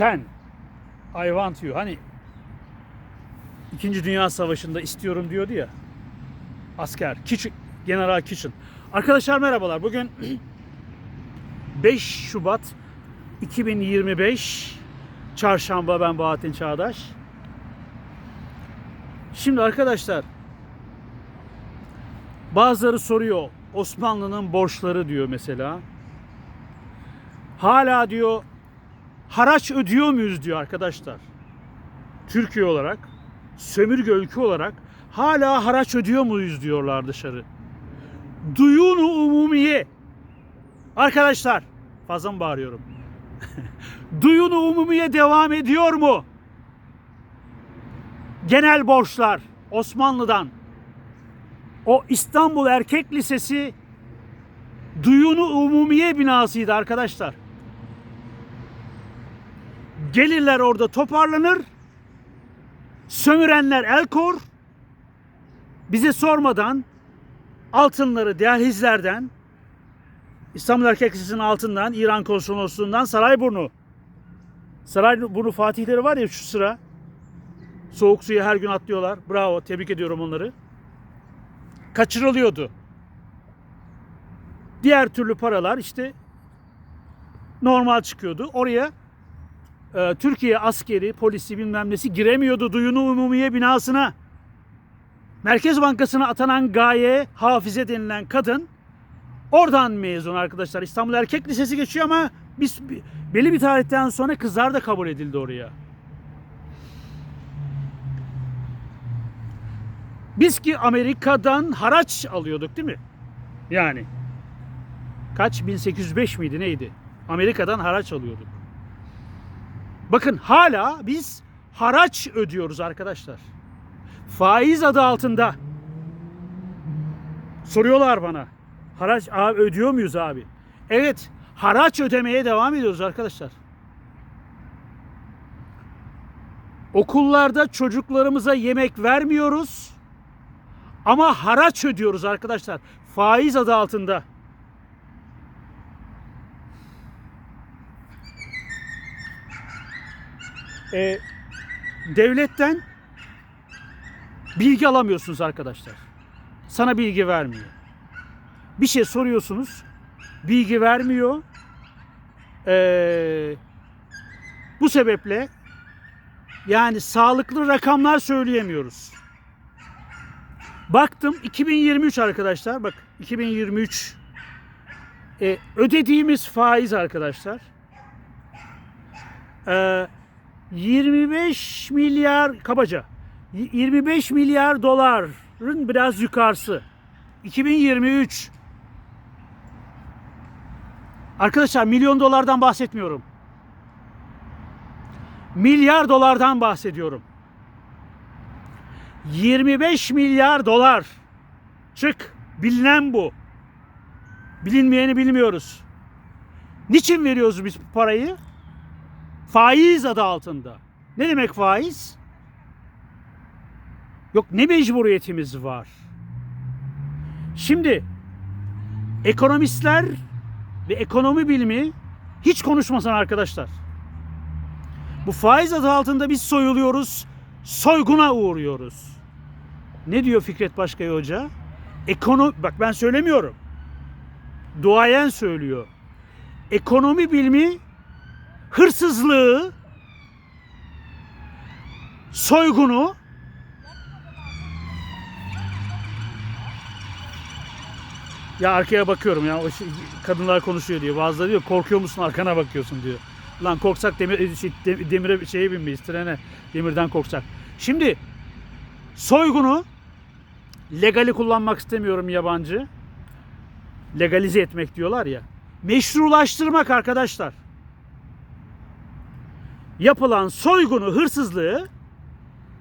Sen I want you. Hani İkinci Dünya Savaşı'nda istiyorum diyordu ya. Asker. Kitchen, General Kitchen. Arkadaşlar merhabalar. Bugün 5 Şubat 2025 Çarşamba ben Bahattin Çağdaş. Şimdi arkadaşlar bazıları soruyor Osmanlı'nın borçları diyor mesela. Hala diyor haraç ödüyor muyuz diyor arkadaşlar. Türkiye olarak sömürge ülke olarak hala haraç ödüyor muyuz diyorlar dışarı. Duyunu umumiye. Arkadaşlar fazla mı bağırıyorum? Duyunu umumiye devam ediyor mu? Genel borçlar Osmanlı'dan o İstanbul Erkek Lisesi Duyunu Umumiye binasıydı arkadaşlar. Gelirler orada toparlanır. Sömürenler el kor. Bize sormadan altınları dehlizlerden İstanbul Erkek Lisesi'nin altından, İran Konsolosluğundan Sarayburnu. Sarayburnu Fatihleri var ya şu sıra. Soğuk suya her gün atlıyorlar. Bravo, tebrik ediyorum onları. Kaçırılıyordu. Diğer türlü paralar işte normal çıkıyordu. Oraya e, Türkiye askeri, polisi bilmem nesi giremiyordu Duyunu Umumiye binasına. Merkez Bankası'na atanan Gaye Hafize denilen kadın oradan mezun arkadaşlar. İstanbul Erkek Lisesi geçiyor ama biz belli bir tarihten sonra kızlar da kabul edildi oraya. Biz ki Amerika'dan haraç alıyorduk değil mi? Yani kaç 1805 miydi neydi? Amerika'dan haraç alıyorduk. Bakın hala biz haraç ödüyoruz arkadaşlar. Faiz adı altında. Soruyorlar bana. Haraç abi ödüyor muyuz abi? Evet, haraç ödemeye devam ediyoruz arkadaşlar. Okullarda çocuklarımıza yemek vermiyoruz. Ama haraç ödüyoruz arkadaşlar. Faiz adı altında. Ee, devletten bilgi alamıyorsunuz arkadaşlar. Sana bilgi vermiyor. Bir şey soruyorsunuz, bilgi vermiyor. Ee, bu sebeple yani sağlıklı rakamlar söyleyemiyoruz. Baktım 2023 arkadaşlar bak 2023 e, ödediğimiz faiz arkadaşlar e, 25 milyar kabaca 25 milyar doların biraz yukarısı 2023 Arkadaşlar milyon dolardan bahsetmiyorum. Milyar dolardan bahsediyorum. 25 milyar dolar. Çık. Bilinen bu. Bilinmeyeni bilmiyoruz. Niçin veriyoruz biz bu parayı? Faiz adı altında. Ne demek faiz? Yok ne mecburiyetimiz var? Şimdi ekonomistler ve ekonomi bilimi hiç konuşmasın arkadaşlar. Bu faiz adı altında biz soyuluyoruz, soyguna uğruyoruz. Ne diyor Fikret Başkaya Hoca? Ekonomi, bak ben söylemiyorum. Duayen söylüyor. Ekonomi bilimi hırsızlığı, soygunu Ya arkaya bakıyorum ya o şey- kadınlar konuşuyor diyor. Bazıları diyor korkuyor musun arkana bakıyorsun diyor. Lan korksak demir, şey, de- demire şeye binmeyiz trene demirden korksak. Şimdi soygunu legali kullanmak istemiyorum yabancı. Legalize etmek diyorlar ya. Meşrulaştırmak arkadaşlar. Yapılan soygunu, hırsızlığı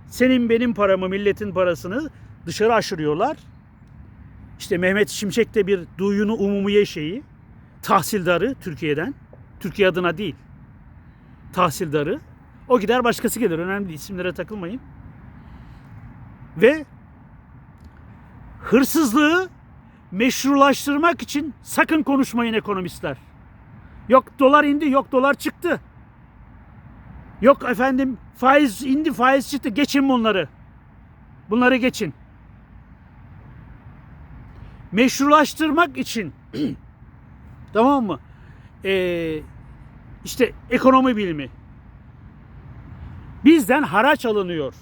senin benim paramı, milletin parasını dışarı aşırıyorlar. İşte Mehmet Şimşek de bir duyunu umumiye şeyi. Tahsildarı Türkiye'den. Türkiye adına değil. Tahsildarı. O gider başkası gelir. Önemli değil. İsimlere takılmayın. Ve hırsızlığı meşrulaştırmak için sakın konuşmayın ekonomistler. Yok dolar indi, yok dolar çıktı. Yok efendim faiz indi faiz çıktı geçin bunları. Bunları geçin. Meşrulaştırmak için tamam mı? Ee, işte ekonomi bilimi. Bizden haraç alınıyor.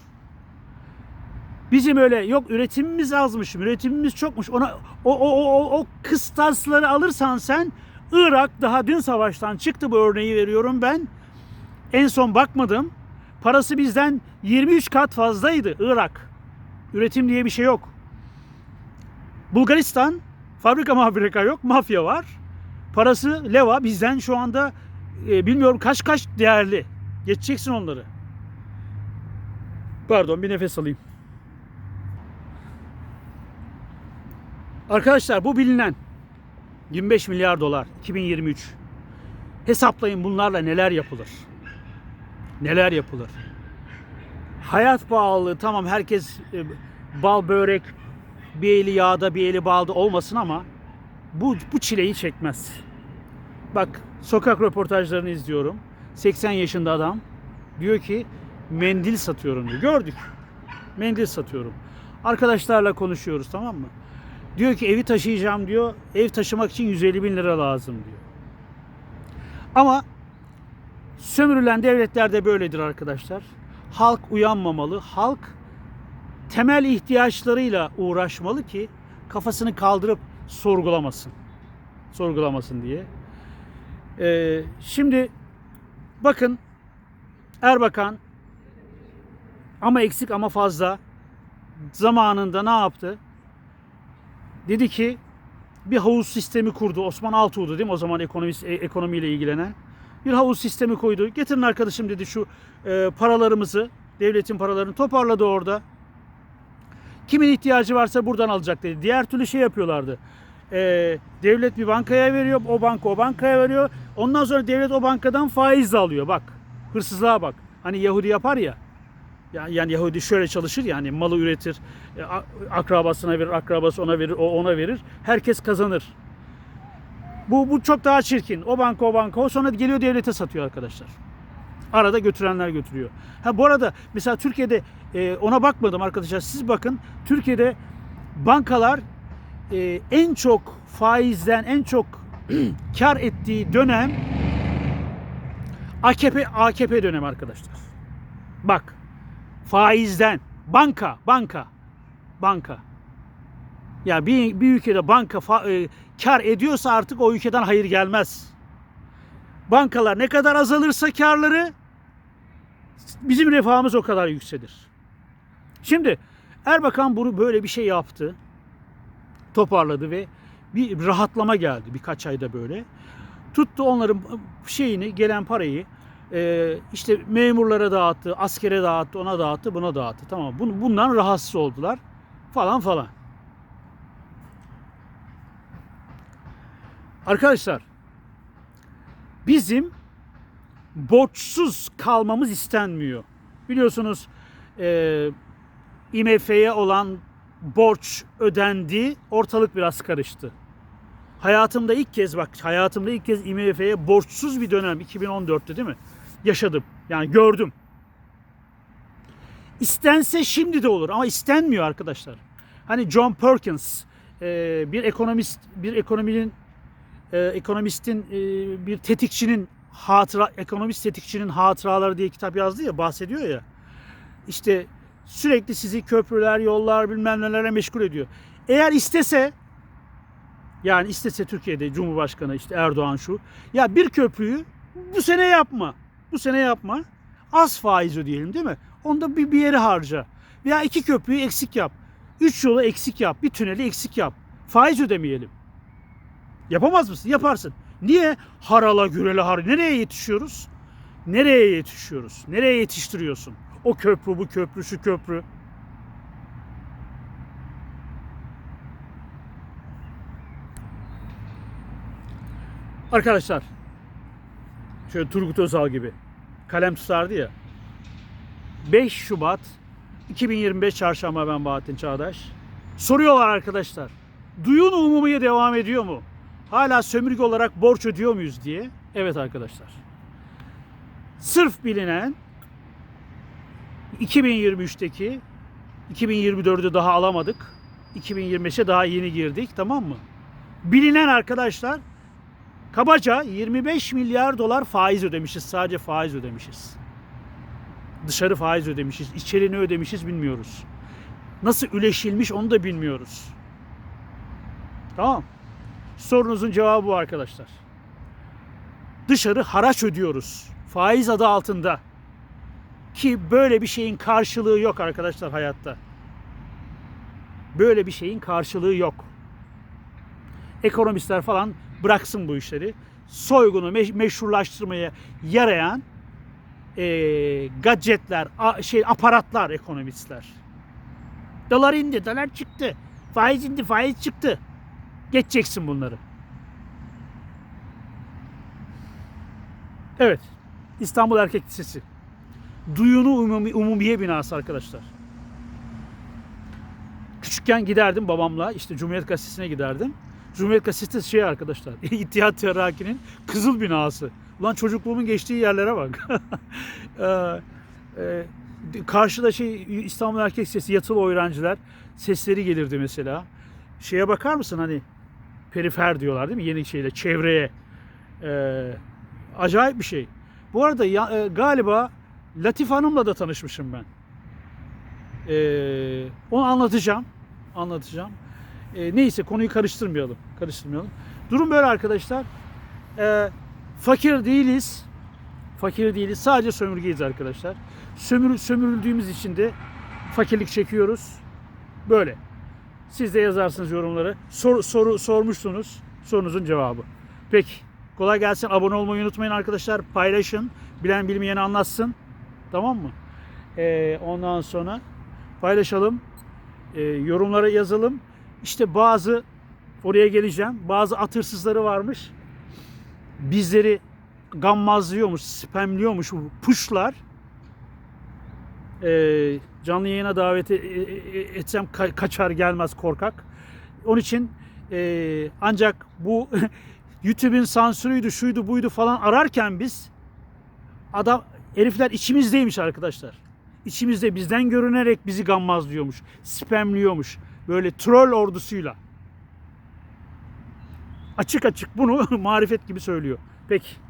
Bizim öyle yok üretimimiz azmış, üretimimiz çokmuş. Ona o o o o, kıstasları alırsan sen Irak daha dün savaştan çıktı bu örneği veriyorum ben. En son bakmadım. Parası bizden 23 kat fazlaydı Irak. Üretim diye bir şey yok. Bulgaristan fabrika fabrika yok, mafya var. Parası leva bizden şu anda e, bilmiyorum kaç kaç değerli. Geçeceksin onları. Pardon bir nefes alayım. Arkadaşlar bu bilinen 25 milyar dolar 2023. Hesaplayın bunlarla neler yapılır. Neler yapılır. Hayat pahalılığı tamam herkes e, bal börek bir eli yağda bir eli balda olmasın ama bu, bu çileyi çekmez. Bak sokak röportajlarını izliyorum. 80 yaşında adam diyor ki mendil satıyorum diyor. Gördük. Mendil satıyorum. Arkadaşlarla konuşuyoruz tamam mı? Diyor ki evi taşıyacağım diyor. Ev taşımak için 150 bin lira lazım diyor. Ama sömürülen devletler de böyledir arkadaşlar. Halk uyanmamalı. Halk temel ihtiyaçlarıyla uğraşmalı ki kafasını kaldırıp sorgulamasın. Sorgulamasın diye. Ee, şimdi bakın Erbakan ama eksik ama fazla zamanında ne yaptı? Dedi ki bir havuz sistemi kurdu. Osman Altuğ'du değil mi o zaman ekonomist, e, ekonomiyle ilgilenen. Bir havuz sistemi koydu. Getirin arkadaşım dedi şu e, paralarımızı, devletin paralarını toparladı orada. Kimin ihtiyacı varsa buradan alacak dedi. Diğer türlü şey yapıyorlardı. E, devlet bir bankaya veriyor, o banka o bankaya veriyor. Ondan sonra devlet o bankadan faiz alıyor. Bak, hırsızlığa bak. Hani Yahudi yapar ya. Ya- Yani Yahudi şöyle çalışır yani malı üretir, e, akrabasına verir, akrabası ona verir, o ona verir. Herkes kazanır. Bu, bu çok daha çirkin. O banka o banka o sonra geliyor devlete satıyor arkadaşlar. Arada götürenler götürüyor. Ha bu arada mesela Türkiye'de e, ona bakmadım arkadaşlar. Siz bakın Türkiye'de bankalar e, en çok faizden en çok kar ettiği dönem AKP AKP dönemi arkadaşlar. Bak faizden banka banka banka ya bir, bir ülkede banka fa, e, kar ediyorsa artık o ülkeden hayır gelmez. Bankalar ne kadar azalırsa karları bizim refahımız o kadar yükselir. Şimdi Erbakan bunu böyle bir şey yaptı. Toparladı ve bir rahatlama geldi birkaç ayda böyle. Tuttu onların şeyini gelen parayı e, işte memurlara dağıttı, askere dağıttı, ona dağıttı, buna dağıttı. Tamam. Bun, bundan rahatsız oldular falan falan. Arkadaşlar bizim borçsuz kalmamız istenmiyor. Biliyorsunuz e, IMF'ye olan borç ödendi, ortalık biraz karıştı. Hayatımda ilk kez bak hayatımda ilk kez IMF'ye borçsuz bir dönem 2014'te değil mi? Yaşadım. Yani gördüm. İstense şimdi de olur ama istenmiyor arkadaşlar. Hani John Perkins e, bir ekonomist bir ekonominin e, ekonomistin e, bir tetikçinin hatıra ekonomist tetikçinin hatıraları diye kitap yazdı ya bahsediyor ya. İşte sürekli sizi köprüler, yollar bilmem nelere meşgul ediyor. Eğer istese yani istese Türkiye'de Cumhurbaşkanı işte Erdoğan şu. Ya bir köprüyü bu sene yapma. Bu sene yapma. Az faiz ödeyelim değil mi? Onda bir, bir yere harca. Veya iki köprüyü eksik yap. Üç yolu eksik yap. Bir tüneli eksik yap. Faiz ödemeyelim. Yapamaz mısın? Yaparsın. Niye? Harala gürele har. Nereye yetişiyoruz? Nereye yetişiyoruz? Nereye yetiştiriyorsun? O köprü, bu köprü, şu köprü. Arkadaşlar şöyle Turgut Özal gibi kalem tutardı ya 5 Şubat 2025 Çarşamba ben Bahattin Çağdaş soruyorlar arkadaşlar duyun umumiye devam ediyor mu? Hala sömürge olarak borç ödüyor muyuz diye. Evet arkadaşlar. Sırf bilinen 2023'teki 2024'ü daha alamadık. 2025'e daha yeni girdik tamam mı? Bilinen arkadaşlar kabaca 25 milyar dolar faiz ödemişiz. Sadece faiz ödemişiz. Dışarı faiz ödemişiz. İçeri ne ödemişiz bilmiyoruz. Nasıl üleşilmiş onu da bilmiyoruz. Tamam. Sorunuzun cevabı bu arkadaşlar. Dışarı haraç ödüyoruz. Faiz adı altında. Ki böyle bir şeyin karşılığı yok arkadaşlar hayatta. Böyle bir şeyin karşılığı yok. Ekonomistler falan bıraksın bu işleri. Soygunu meş- meşrulaştırmaya yarayan eee gadgetler, a- şey aparatlar ekonomistler. Dolar indi, dolar çıktı. Faiz indi, faiz çıktı. Geçeceksin bunları. Evet. İstanbul Erkek Lisesi. Duyunu Umumi, Umumiye binası arkadaşlar. Küçükken giderdim babamla işte Cumhuriyet Gazetesi'ne giderdim. Cumhuriyet Gazetesi şey arkadaşlar. İttihat Terakki'nin kızıl binası. Ulan çocukluğumun geçtiği yerlere bak. Ee, e, karşıda şey İstanbul Erkek Lisesi yatılı öğrenciler sesleri gelirdi mesela. Şeye bakar mısın hani perifer diyorlar değil mi? Yeni şeyle çevreye. Ee, acayip bir şey. Bu arada ya- e, galiba Latif Hanım'la da tanışmışım ben. Ee, onu anlatacağım. Anlatacağım. Ee, neyse konuyu karıştırmayalım. Karıştırmayalım. Durum böyle arkadaşlar. Ee, fakir değiliz. Fakir değiliz. Sadece sömürgeyiz arkadaşlar. Sömür, sömürüldüğümüz için de fakirlik çekiyoruz. Böyle. Siz de yazarsınız yorumları. Sor, soru sormuşsunuz. Sorunuzun cevabı. Peki. Kolay gelsin. Abone olmayı unutmayın arkadaşlar. Paylaşın. Bilen bilmeyeni anlatsın. Tamam mı? Ee, ondan sonra paylaşalım. Ee, yorumlara yazalım. İşte bazı oraya geleceğim. Bazı at hırsızları varmış. Bizleri gammazlıyormuş, spamliyormuş bu puşlar. Ee, canlı yayına davet e- e- e- etsem ka- kaçar gelmez korkak. Onun için e, ancak bu YouTube'un sansürüydü, şuydu, buydu falan ararken biz adam herifler içimizdeymiş arkadaşlar. İçimizde bizden görünerek bizi gammazlıyormuş, spamliyormuş. Böyle troll ordusuyla. Açık açık bunu marifet gibi söylüyor. Peki.